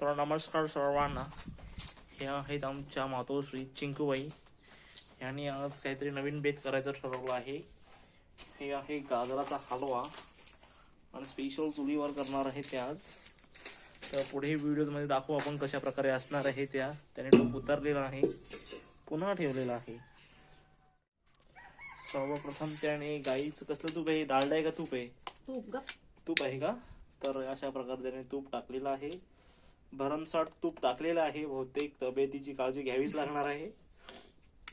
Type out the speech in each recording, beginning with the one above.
तर नमस्कार सर्वांना. हे आहेत आमच्या मातोश्री चिंकूबाई. यांनी आज काहीतरी नवीन बेत करायचं ठरवलं आहे. हे आहे गाजराचा हलवा. आणि स्पेशल चुलीवर करणार आहे ते आज. तर पुढे व्हिडिओमध्ये दाखवू आपण कशा प्रकारे असणार आहे त्या. त्याने टूप उतरलेला आहे. पुन्हा ठेवलेला आहे. सर्वप्रथम त्याने गाईचं कसलं तूप आहे? डालडा आहे का तूप आहे? तूप तूप आहे का? तर अशा प्रकारे त्याने तूप टाकलेलं आहे. भरमसाठ तूप टाकलेलं आहे. बहुतेक तब्येतीची काळजी घ्यावीच लागणार आहे.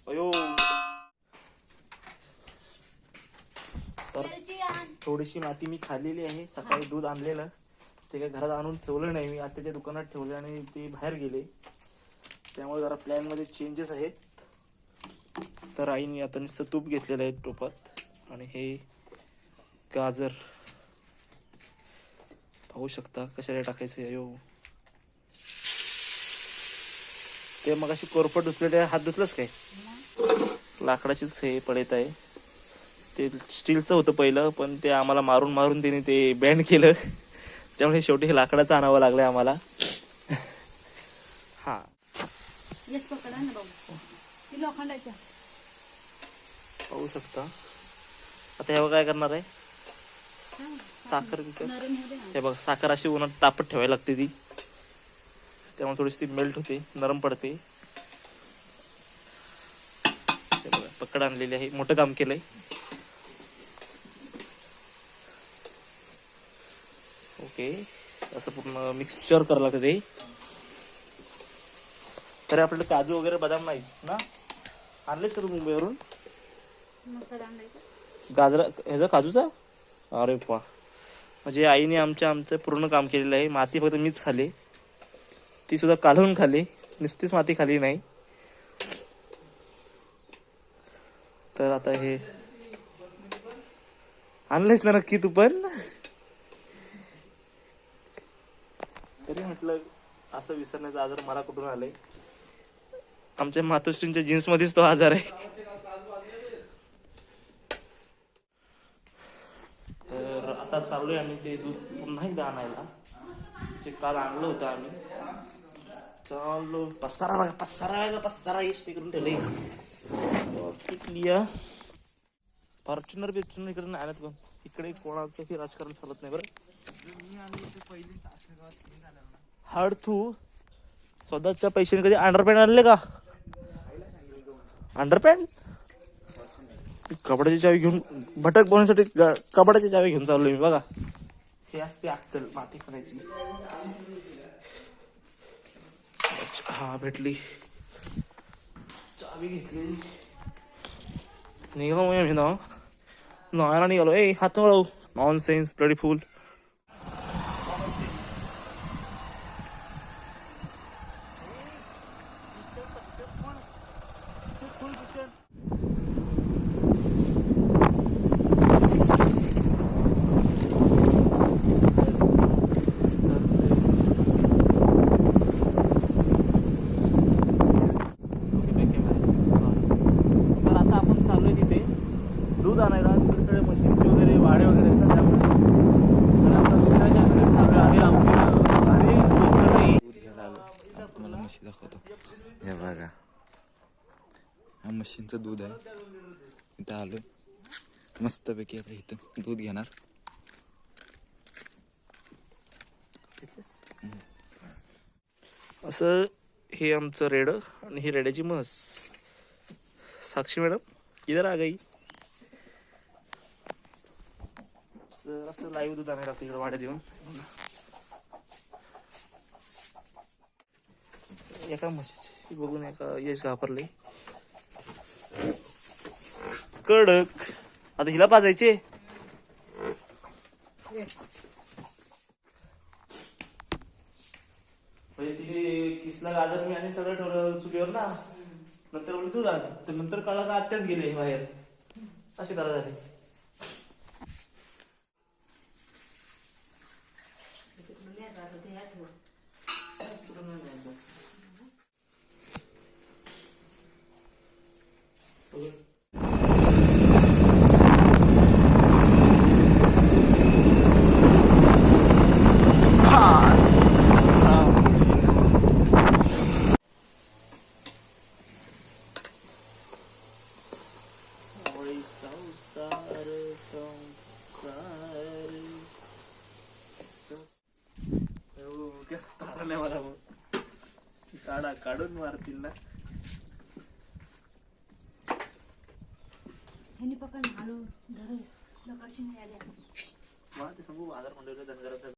अयो. तर थोडीशी माती मी खाल्लेली आहे. सकाळी दूध आणलेलं. ते काय घरात आणून ठेवलं नाही. मी आत्याच्या दुकानात ठेवले आणि ते बाहेर गेले. त्यामुळे जरा प्लॅनमध्ये चेंजेस आहेत. तर आईने आता नुसतं तूप घेतलेलं आहे टोपात. आणि हे गाजर. पाहू शकता कशाला टाकायचं अयो. ते मग अशी कोरपट धुतलेले हात धुतलंच काय? लाकडाचीच हे पडत आहे. ते स्टीलचं होतं पहिलं पण ते आम्हाला मारून मारून त्याने ते बँड केलं. त्यामुळे शेवटी हे लाकडाचं आणावं लागलंय आम्हाला. हा. पाहू शकता. आता ह्यावर काय करणार आहे. हा, साखर. हे बघा साखर अशी उन्हात तापत ठेवायला लागते ती. त्यामुळे थोडीशी ती मेल्ट होते नरम पडते. हे बघा पकड आणलेली आहे. मोठं काम केलंय. ओके. असं पूर्ण मिक्सचर करावं लागतं ते. तरी आपल्याकडे काजू वगैरे बदाम नाहीच ना? आणलेस का तू मुंबईवरून? गाजरा ह्याचा काजूचा? अरे वा. म्हणजे आईने आमच्या आमचं पूर्ण काम केलेलं आहे. माती फक्त मीच खाली ती सुद्धा कालवून खाली नुसतीच माती खाली नाही. तर आता हे आणलंयस ना नक्की तू पण? तरी म्हटलं असं विसरण्याचा आजार मला कुठून आलंय? आमच्या मातोश्रींच्या जीन्स मध्येच तो आजार आहे. तर आता चाललोय आम्ही ते दूध पुन्हा एकदा आणायला. जे काल आणलं होतं आम्ही. चालू पसारा बघा पसारा बघा पसारा इष्ट करून ठेवले लिया फॉर्च्युनर बिर्च्युनर इकडे नाही आल्यात इकडे कोणाचं राजकारण चालत नाही बरं हाड तू स्वतःच्या पैशाने कधी अंडरपॅन्ट आणले का अंडरपॅन्ट कपड्याची चावी घेऊन भटक बनवण्यासाठी कपड्याची चावी घेऊन चाललोय मी बघा हे असते अक्कल माती करायची हा भेटली. चावी घेतली. निघालो मी ना नायला निघालो ए हात नॉन सेन्स ब्लडी फुल तर आता आपण चाललोय तिथे दूध आणायला तिकडे मशीनचे वगैरे वाडे वगैरे असतात त्यामुळे तर म्हशी दाखवतो. हे बघा. हा म्हशींचं दूध आहे. इथं आलो मस्तपैकी आता इथं दूध घेणार. असं हे आमचं रेड आणि ही रेड्याची म्हस. साक्षी मॅडम इधर आ गई. असं- असं लाईव्ह दूध आणायला लागतं इकडं वाड्यात येऊन. एका म्हशीची. बघून एका यश घाबरले कडक. आता हिला पाजायचे? म्हणजे तिने किसला गाजर मी आणि सगळं ठेवलं चुलीवर ना. नंतर म्हणजे दूध आण. तर नंतर कळलं का आत्याच गेले बाहेर. अशी करा झाले. olduğunu öğrendim. Olur. संसार संसार क्या तारने वाला हूँ काढा काढून मारतील ना. ह्यांनी पकड हळू धरू लकडशी आल्या. मला ते सांगू बाजार मंडळाच्या धनगराचा